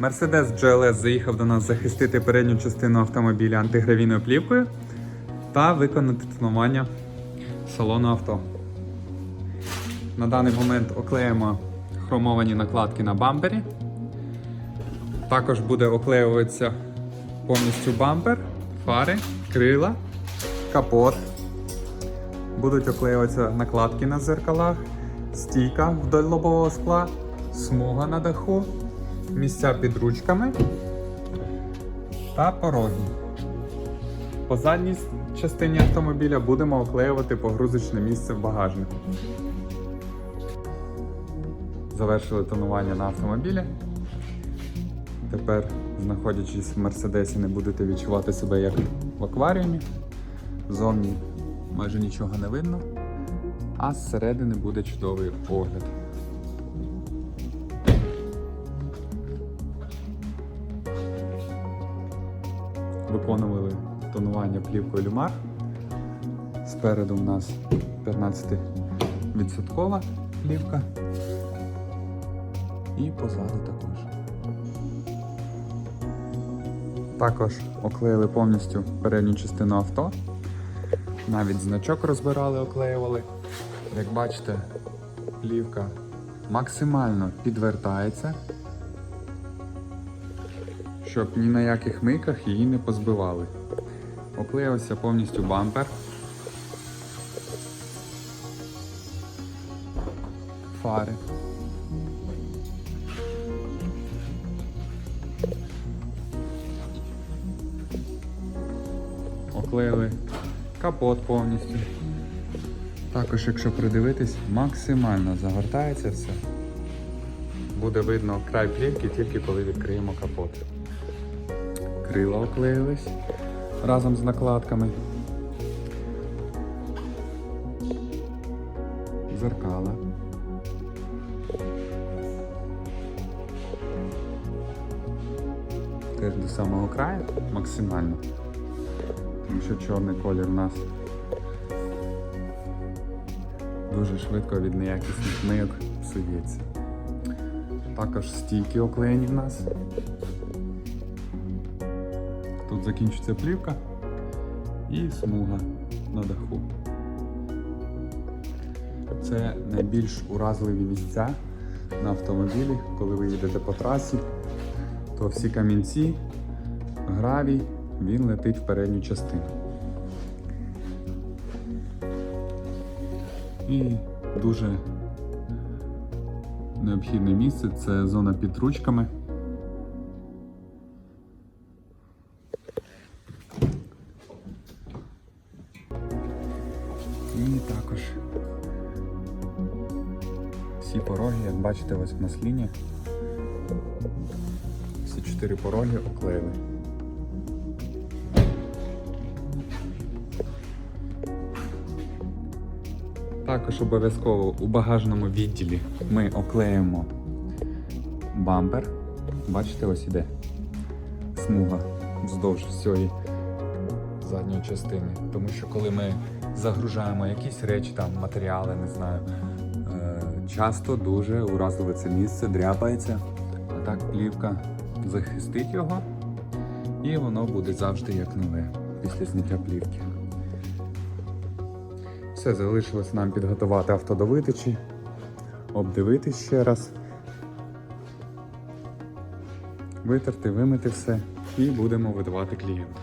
Mercedes GLS заїхав до нас захистити передню частину автомобіля антигравійною плівкою та виконати тонування салону авто. На даний момент оклеїмо хромовані накладки на бампері. Також буде оклеюватися повністю бампер, фари, крила, капот. Будуть оклеюватися накладки на зеркалах, стійка вдоль лобового скла, смуга на даху, місця під ручками та пороги. По задній частині автомобіля будемо оклеювати погрузочне місце в багажнику. Завершили тонування на автомобілі. Тепер, знаходячись в Мерседесі, не будете відчувати себе як в акваріумі. Зовні майже нічого не видно, а зсередини буде чудовий огляд. Виконували тонування плівкою люмар. Спереду у нас 15% плівка. І позаду також. Також оклеїли повністю передню частину авто. Навіть значок розбирали, оклеювали. Як бачите, плівка максимально підвертається, щоб ні на яких мийках її не позбивали. Оклеївся повністю бампер. Фари. Оклеїли капот повністю. Також, якщо придивитись, максимально загортається все. Буде видно край плівки тільки коли відкриємо капот. Крила оклеїлись разом з накладками. Зеркала. Теж до самого краю максимально. Тому що чорний колір у нас дуже швидко від неякісних мийок псується. Також стійки оклеєні в нас. Тут закінчиться плівка і смуга на даху. Це найбільш уразливі місця на автомобілі, коли ви їдете по трасі, то всі камінці, гравій, він летить в передню частину. І дуже необхідне місце це зона під ручками. І також всі пороги, як бачите, ось в масліні. Всі чотири пороги оклеїли. Також обов'язково у багажному відділі ми оклеїмо бампер. Бачите, ось іде смуга вздовж всієї задньої частини. Тому що коли ми загружаємо якісь речі, там матеріали, не знаю, е, часто дуже уразливе це місце, дряпається. А так плівка захистить його, і воно буде завжди як нове після зняття плівки. Все, залишилось нам підготувати авто до видачі, обдивити ще раз, витерти, вимити все і будемо видавати клієнту.